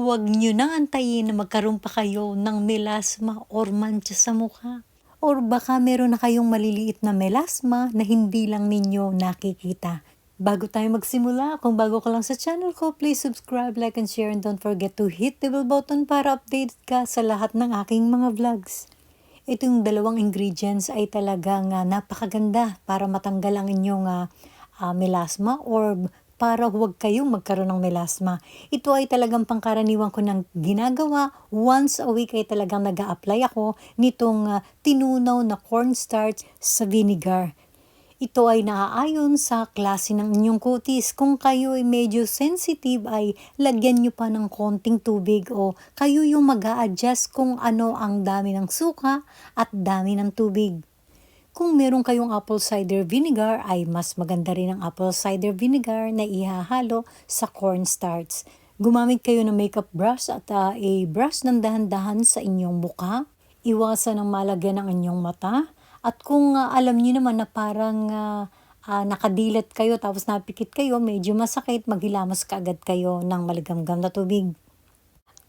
huwag nyo nang antayin na magkaroon pa kayo ng melasma or mancha sa mukha. Or baka meron na kayong maliliit na melasma na hindi lang ninyo nakikita. Bago tayo magsimula, kung bago ka lang sa channel ko, please subscribe, like, and share, and don't forget to hit the bell button para updated ka sa lahat ng aking mga vlogs. Itong dalawang ingredients ay talagang uh, napakaganda para matanggal ang inyong uh, uh, melasma or para huwag kayong magkaroon ng melasma. Ito ay talagang pangkaraniwan ko ng ginagawa. Once a week ay talagang nag apply ako nitong uh, tinunaw na cornstarch sa vinegar. Ito ay naaayon sa klase ng inyong kutis. Kung kayo ay medyo sensitive ay lagyan nyo pa ng konting tubig o kayo yung mag adjust kung ano ang dami ng suka at dami ng tubig. Kung meron kayong apple cider vinegar ay mas maganda rin ang apple cider vinegar na ihahalo sa cornstarch. Gumamit kayo ng makeup brush at uh, a brush ng dahan-dahan sa inyong muka. Iwasan ang malagyan ng inyong mata. At kung uh, alam niyo naman na parang uh, uh, nakadilat kayo tapos napikit kayo, medyo masakit, maghilamos kaagad kayo ng maligamgam na tubig.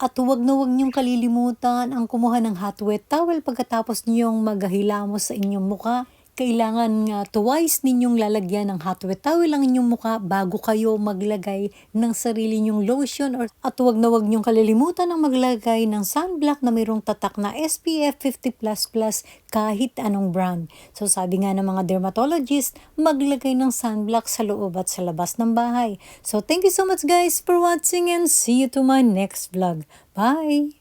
At huwag na huwag niyong kalilimutan ang kumuha ng hot wet towel pagkatapos niyong maghilamos sa inyong muka. Kailangan nga twice ninyong lalagyan ng hot wet towel ang inyong muka bago kayo maglagay ng sarili nyong lotion. Or, at huwag na huwag niyong kalilimutan ang maglagay ng sunblock na mayroong tatak na SPF 50++ kahit anong brand. So sabi nga ng mga dermatologist, maglagay ng sunblock sa loob at sa labas ng bahay. So thank you so much guys for watching and see you to my next vlog. Bye!